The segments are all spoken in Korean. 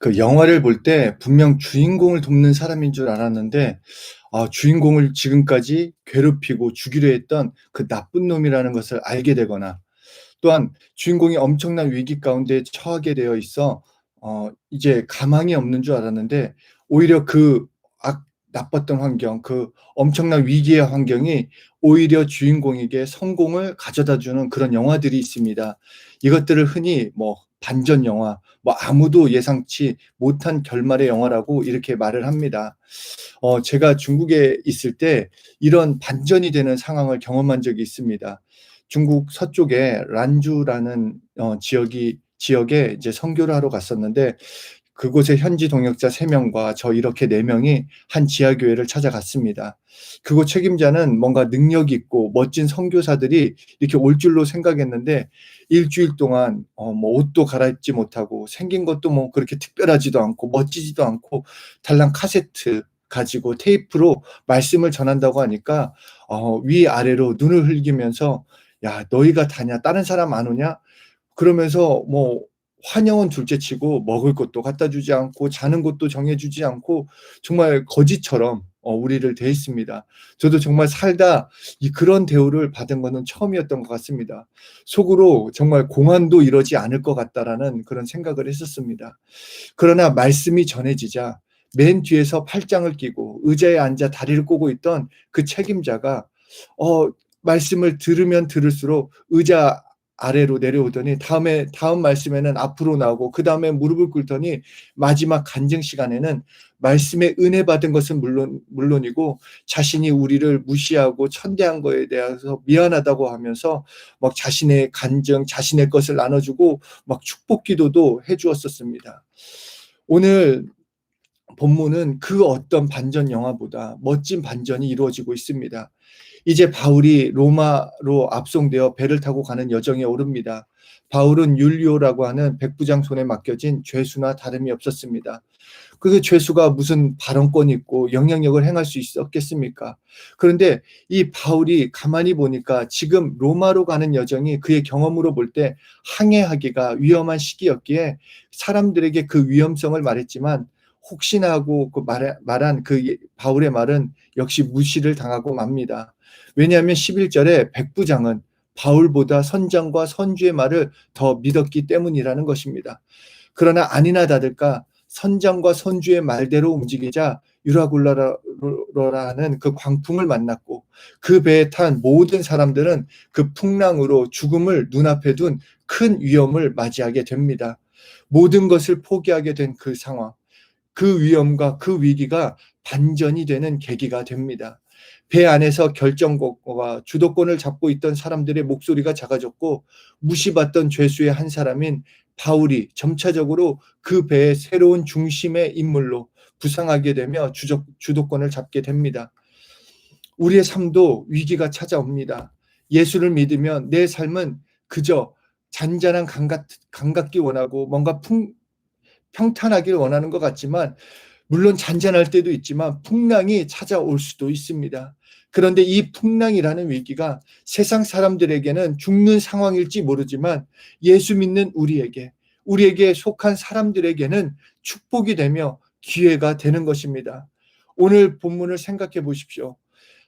그 영화를 볼 때 분명 주인공을 돕는 사람인 줄 알았는데 아 주인공을 지금까지 괴롭히고 죽이려 했던 그 나쁜 놈이라는 것을 알게 되거나 또한 주인공이 엄청난 위기 가운데 처하게 되어 있어 어 이제 가망이 없는 줄 알았는데 오히려 그 악 나빴던 환경 그 엄청난 위기의 환경이 오히려 주인공에게 성공을 가져다 주는 그런 영화들이 있습니다. 이것들을 흔히 뭐 반전 영화 뭐 아무도 예상치 못한 결말의 영화라고 이렇게 말을 합니다. 어 제가 중국에 있을 때 이런 반전이 되는 상황을 경험한 적이 있습니다. 중국 서쪽에 란주라는 어 지역이 지역에 이제 선교를 하러 갔었는데 그곳에 현지 동역자 3 명과 저 이렇게 4 명이 한 지하 교회를 찾아갔습니다. 그곳 책임자는 뭔가 능력 있고 멋진 선교사들이 이렇게 올 줄로 생각했는데 1 주일 동안 어 뭐 옷도 갈아입지 못하고 생긴 것도 뭐 그렇게 특별하지도 않고 멋지지도 않고 달랑 카세트 가지고 테이프로 말씀을 전한다고 하니까 어 위아래로 눈을 흘기면서 "야 너희가 다냐? 다른 사람 안 오냐?" 그러면서 뭐 환영은 둘째치고 먹을 것도 갖다 주지 않고 자는 곳도 정해 주지 않고 정말 거지처럼 어 우리를 대했습니다. 저도 정말 살다 이 그런 대우를 받은 거는 처음이었던 것 같습니다. 속으로 정말 '공안도 이러지 않을 것 같다.'라는 그런 생각을 했었습니다. 그러나 말씀이 전해지자 맨 뒤에서 팔짱을 끼고 의자에 앉아 다리를 꼬고 있던 그 책임자가 어 말씀을 들으면 들을수록 의자 아래로 내려오더니 다음에 다음 말씀에는 앞으로 나오고 그 다음에 무릎을 꿇더니 마지막 간증 시간에는 말씀에 은혜 받은 것은 물론 물론이고 자신이 우리를 무시하고 천대한 거에 대해서 미안하다고 하면서 막 자신의 간증, 자신의 것을 나눠 주고 막 축복 기도도 해 주었었습니다. 오늘 본문은 그 어떤 반전 영화보다 멋진 반전이 이루어지고 있습니다. 이제 바울이 로마로 압송되어 배를 타고 가는 여정에 오릅니다. 바울은 율리오라고 하는 백부장 손에 맡겨진 죄수나 다름이 없었습니다. 그 죄수가 무슨 발언권이 있고 영향력을 행할 수 있었겠습니까? 그런데 이 바울이 가만히 보니까 지금 로마로 가는 여정이 그의 경험으로 볼 때 항해하기가 위험한 시기였기에 사람들에게 그 위험성을 말했지만 혹시나 하고 그 말해 말한 그 바울의 말은 역시 무시를 당하고 맙니다. 왜냐하면 11절에 백부장은 바울보다 선장과 선주의 말을 더 믿었기 때문이라는 것입니다. 그러나 아니나 다를까 선장과 선주의 말대로 움직이자 유라굴라라는 그 광풍을 만났고 그 배에 탄 모든 사람들은 그 풍랑으로 죽음을 눈앞에 둔 큰 위험을 맞이하게 됩니다. 모든 것을 포기하게 된 그 상황, 그 위험과 그 위기가 반전이 되는 계기가 됩니다. 배 안에서 결정권과 주도권을 잡고 있던 사람들의 목소리가 작아졌고 무시받던 죄수의 한 사람인 바울이 점차적으로 그 배의 새로운 중심의 인물로 부상하게 되며 주적, 주도권을 잡게 됩니다. 우리의 삶도 위기가 찾아옵니다. 예수를 믿으면 내 삶은 그저 잔잔한 감각, 감각기 원하고 뭔가 풍, 평탄하길 원하는 것 같지만 물론 잔잔할 때도 있지만 풍랑이 찾아올 수도 있습니다. 그런데 이 풍랑이라는 위기가 세상 사람들에게는 죽는 상황일지 모르지만 예수 믿는 우리에게 우리에게 속한 사람들에게는 축복이 되며 기회가 되는 것입니다. 오늘 본문을 생각해 보십시오.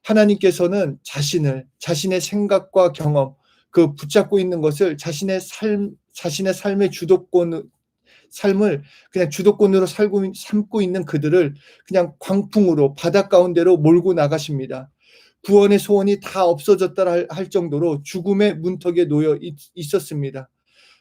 하나님께서는 자신을 자신의 생각과 경험 그 붙잡고 있는 것을 자신의 삶 자신의 삶의 주도권 삶을 그냥 주도권으로 살고 삼고 있는 그들을 그냥 광풍으로 바닷 가운데로 몰고 나가십니다. 구원의 소원이 다 없어졌다 할 정도로 죽음의 문턱에 놓여 있었습니다.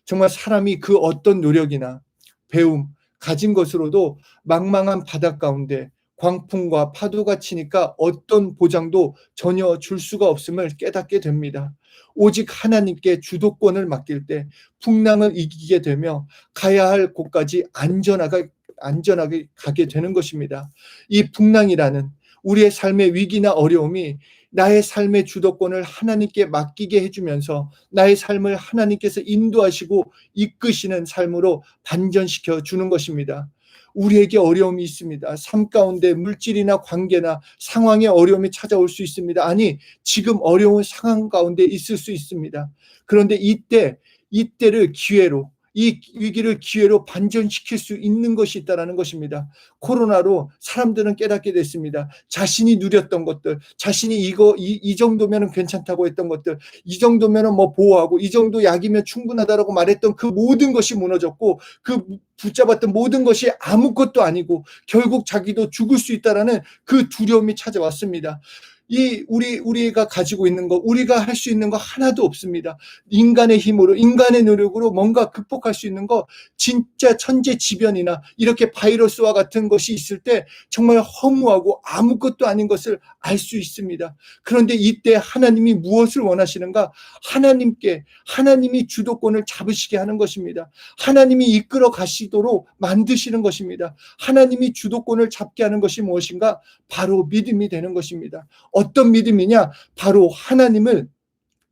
정말 사람이 그 어떤 노력이나 배움, 가진 것으로도 망망한 바닷 가운데 광풍과 파도가 치니까 어떤 보장도 전혀 줄 수가 없음을 깨닫게 됩니다. 오직 하나님께 주도권을 맡길 때 풍랑을 이기게 되며 가야 할 곳까지 안전하게 안전하게 가게 되는 것입니다. 이 풍랑이라는 우리의 삶의 위기나 어려움이 나의 삶의 주도권을 하나님께 맡기게 해주면서 나의 삶을 하나님께서 인도하시고 이끄시는 삶으로 반전시켜 주는 것입니다. 우리에게 어려움이 있습니다. 삶 가운데 물질이나 관계나 상황의 어려움이 찾아올 수 있습니다. 아니, 지금 어려운 상황 가운데 있을 수 있습니다. 그런데 이때, 이때를 기회로 이 위기를 기회로 반전시킬 수 있는 것이 있다라는 것입니다. 코로나로 사람들은 깨닫게 됐습니다. 자신이 누렸던 것들, 자신이 이거 이, 이 정도면은 괜찮다고 했던 것들, 이 정도면은 뭐 보호하고 이 정도 약이면 충분하다라고 말했던 그 모든 것이 무너졌고 그 붙잡았던 모든 것이 아무것도 아니고 결국 자기도 죽을 수 있다라는 그 두려움이 찾아왔습니다. 이 우리 우리가 가지고 있는 거 우리가 할 수 있는 거 하나도 없습니다. 인간의 힘으로 인간의 노력으로 뭔가 극복할 수 있는 거 진짜 천재지변이나 이렇게 바이러스와 같은 것이 있을 때 정말 허무하고 아무것도 아닌 것을 알 수 있습니다. 그런데 이때 하나님이 무엇을 원하시는가? 하나님께 하나님이 주도권을 잡으시게 하는 것입니다. 하나님이 이끌어 가시도록 만드시는 것입니다. 하나님이 주도권을 잡게 하는 것이 무엇인가? 바로 믿음이 되는 것입니다. 어떤 믿음이냐? 바로 하나님을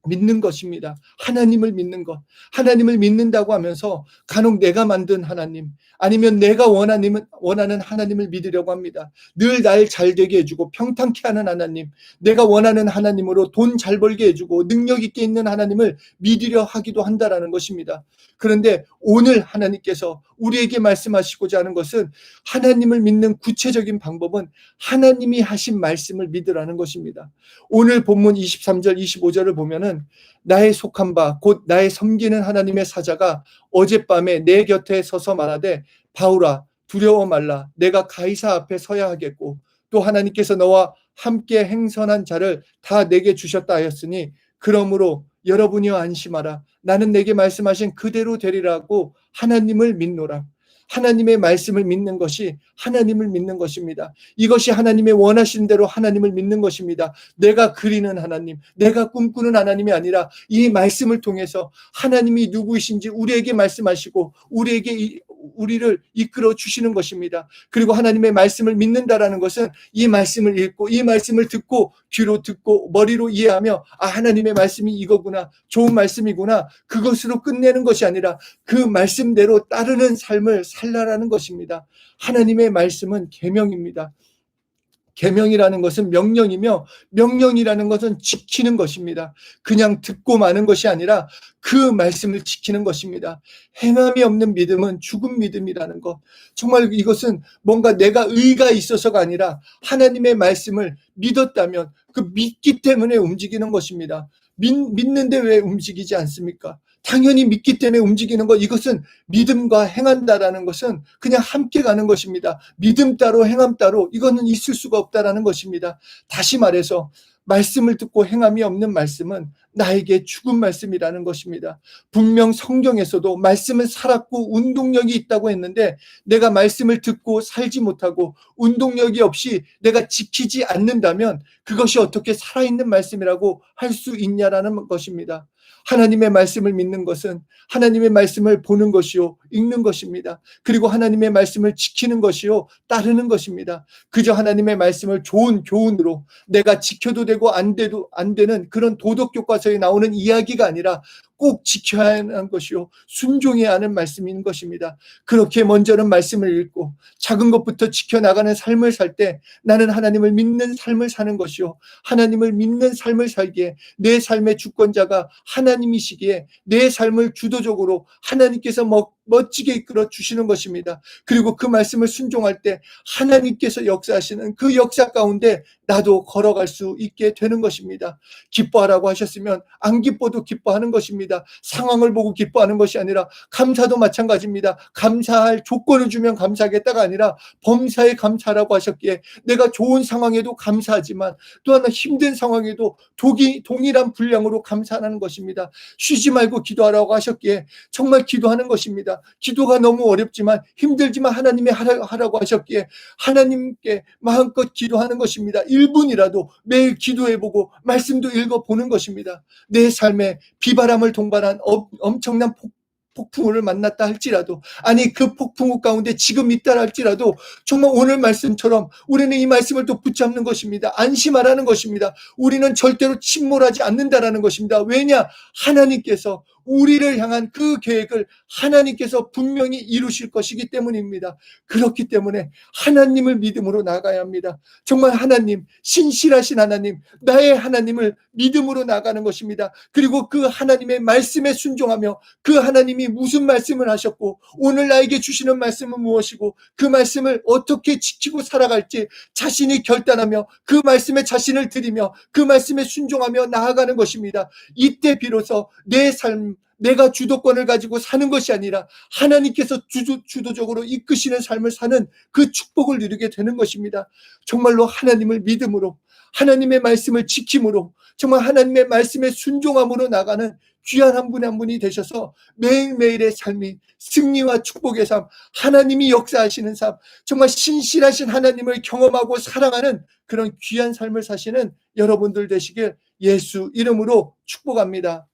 믿는 것입니다. 하나님을 믿는 것. 하나님을 믿는다고 하면서 간혹 내가 만든 하나님, 아니면 내가 원하는, 원하는 하나님을 믿으려고 합니다. 늘 날 잘 되게 해주고 평탄케 하는 하나님, 내가 원하는 하나님으로 돈 잘 벌게 해주고 능력 있게 있는 하나님을 믿으려 하기도 한다라는 것입니다. 그런데 오늘 하나님께서 우리에게 말씀하시고자 하는 것은 하나님을 믿는 구체적인 방법은 하나님이 하신 말씀을 믿으라는 것입니다. 오늘 본문 23절, 25절을 보면은 나의 속한 바, 곧 나의 섬기는 하나님의 사자가 어젯밤에 내 곁에 서서 말하되 바울아 두려워 말라. 내가 가이사 앞에 서야 하겠고 또 하나님께서 너와 함께 행선한 자를 다 내게 주셨다 하였으니 그러므로 여러분이여 안심하라. 나는 내게 말씀하신 그대로 되리라고 하나님을 믿노라 하나님의 말씀을 믿는 것이 하나님을 믿는 것입니다. 이것이 하나님의 원하신 대로 하나님을 믿는 것입니다. 내가 그리는 하나님, 내가 꿈꾸는 하나님이 아니라 이 말씀을 통해서 하나님이 누구이신지 우리에게 말씀하시고 우리에게 우리를 이끌어 주시는 것입니다. 그리고 하나님의 말씀을 믿는다라는 것은 이 말씀을 읽고 이 말씀을 듣고 귀로 듣고 머리로 이해하며 아 하나님의 말씀이 이거구나 좋은 말씀이구나 그것으로 끝내는 것이 아니라 그 말씀대로 따르는 삶을 살라라는 것입니다. 하나님의 말씀은 계명입니다. 계명이라는 것은 명령이며 명령이라는 것은 지키는 것입니다. 그냥 듣고 마는 것이 아니라 그 말씀을 지키는 것입니다. 행함이 없는 믿음은 죽은 믿음이라는 것. 정말 이것은 뭔가 내가 의가 있어서가 아니라 하나님의 말씀을 믿었다면 그 믿기 때문에 움직이는 것입니다. 믿, 믿는데 왜 움직이지 않습니까? 당연히 믿기 때문에 움직이는 것 이것은 믿음과 행한다라는 것은 그냥 함께 가는 것입니다. 믿음 따로 행함 따로 이거는 있을 수가 없다라는 것입니다. 다시 말해서 말씀을 듣고 행함이 없는 말씀은 나에게 죽은 말씀이라는 것입니다. 분명 성경에서도 말씀은 살았고 운동력이 있다고 했는데 내가 말씀을 듣고 살지 못하고 운동력이 없이 내가 지키지 않는다면 그것이 어떻게 살아있는 말씀이라고 할 수 있냐라는 것입니다. 하나님의 말씀을 믿는 것은 하나님의 말씀을 보는 것이요, 읽는 것입니다. 그리고 하나님의 말씀을 지키는 것이요, 따르는 것입니다. 그저 하나님의 말씀을 좋은 교훈으로 내가 지켜도 되고 안 돼도 안 되는 그런 도덕 교과서에 나오는 이야기가 아니라 꼭 지켜야 하는 것이요. 순종해야 하는 말씀인 것입니다. 그렇게 먼저는 말씀을 읽고 작은 것부터 지켜나가는 삶을 살 때 나는 하나님을 믿는 삶을 사는 것이요. 하나님을 믿는 삶을 살기에 내 삶의 주권자가 하나님이시기에 내 삶을 주도적으로 하나님께서 먹 멋지게 이끌어 주시는 것입니다. 그리고 그 말씀을 순종할 때 하나님께서 역사하시는 그 역사 가운데 나도 걸어갈 수 있게 되는 것입니다. 기뻐하라고 하셨으면 안 기뻐도 기뻐하는 것입니다. 상황을 보고 기뻐하는 것이 아니라 감사도 마찬가지입니다. 감사할 조건을 주면 감사하겠다가 아니라 범사에 감사라고 하셨기에 내가 좋은 상황에도 감사하지만 또 하나 힘든 상황에도 동이, 동일한 분량으로 감사하는 것입니다. 쉬지 말고 기도하라고 하셨기에 정말 기도하는 것입니다. 기도가 너무 어렵지만 힘들지만 하나님이 하라고 하셨기에 하나님께 마음껏 기도하는 것입니다. 1분이라도 매일 기도해보고 말씀도 읽어보는 것입니다. 내 삶에 비바람을 동반한 엄청난 폭 폭풍우를 만났다 할지라도 아니 그 폭풍우 가운데 지금 있다 할지라도 정말 오늘 말씀처럼 우리는 이 말씀을 또 붙잡는 것입니다. 안심하라는 것입니다. 우리는 절대로 침몰하지 않는다라는 것입니다. 왜냐 하나님께서 우리를 향한 그 계획을 하나님께서 분명히 이루실 것이기 때문입니다. 그렇기 때문에 하나님을 믿음으로 나가야 합니다. 정말 하나님, 신실하신 하나님, 나의 하나님을 믿음으로 나가는 것입니다. 그리고 그 하나님의 말씀에 순종하며 그 하나님이 무슨 말씀을 하셨고 오늘 나에게 주시는 말씀은 무엇이고 그 말씀을 어떻게 지키고 살아갈지 자신이 결단하며 그 말씀에 자신을 드리며 그 말씀에 순종하며 나아가는 것입니다. 이때 비로소 내 삶, 내가 주도권을 가지고 사는 것이 아니라 하나님께서 주도, 주도적으로 이끄시는 삶을 사는 그 축복을 누리게 되는 것입니다. 정말로 하나님을 믿음으로 하나님의 말씀을 지킴으로 정말 하나님의 말씀에 순종함으로 나가는 귀한 한 분한 분이 되셔서 매일매일의 삶이 승리와 축복의 삶, 하나님이 역사하시는 삶, 정말 신실하신 하나님을 경험하고 사랑하는 그런 귀한 삶을 사시는 여러분들 되시길 예수 이름으로 축복합니다.